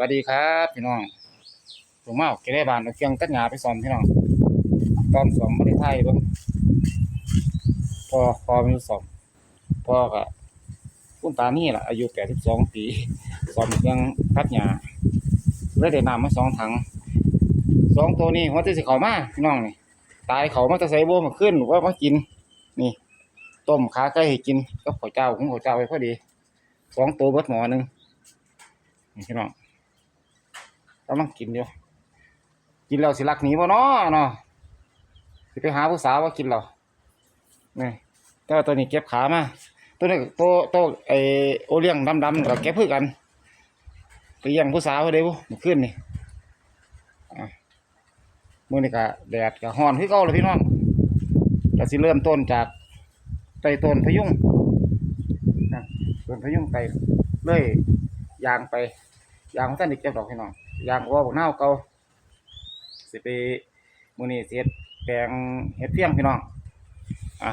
วัสดีครับพี่น้องผมมาเอาเกได้บานเอาเครื่องตัดหญ้าไปซ่อมพี่น้องตอนซ่อมบ่ได้ถ่ายเบิ่งพอพอมีซ่อมพ่อก็คุณตานี่ล่ะอายุ82ปีซ่อมเครื่องตัดหญ้าเลยได้น้ำมาสองถังสองตัวนี้หัวที่สิเขามาพี่น้องนี่ตายเขามาแตะไสบ่มาขึ้นว่ามากิน นี่ ต้มขาไก่ให้กินกับข้าวเจ้าหุงข้าวเจ้าไว้พอดีสองตัวเบิดหมอหนึงนี่พี่น้อง กำลังกินอยู่กินแล้วสิรักหนีบ่เนาะเนาะสิไปหาผู้สาวว่ากินแล้วนี่แต่ว่าตัวนี้เก็บขามาตัวนี้ตัวตัวไอโอเลี้ยงดำๆก็เก็บคือกันไปเลี้ยงผู้สาวเด้บ่เมื่อคืนนี่มื้อนี้ก็แดดก็ร้อนคือเก่าเลยพี่น้องก็สิเริ่มต้นจากไต่ต้นพยุงต้นพยุงไปเรื่อยยางไปยางของท่านอีกเก็บดอกพี่น้อง ยางว่าบอกเน่าเก่าสิไปมูนีเสียดแปลงเฮ็ดเฟียงพี่น้องอะ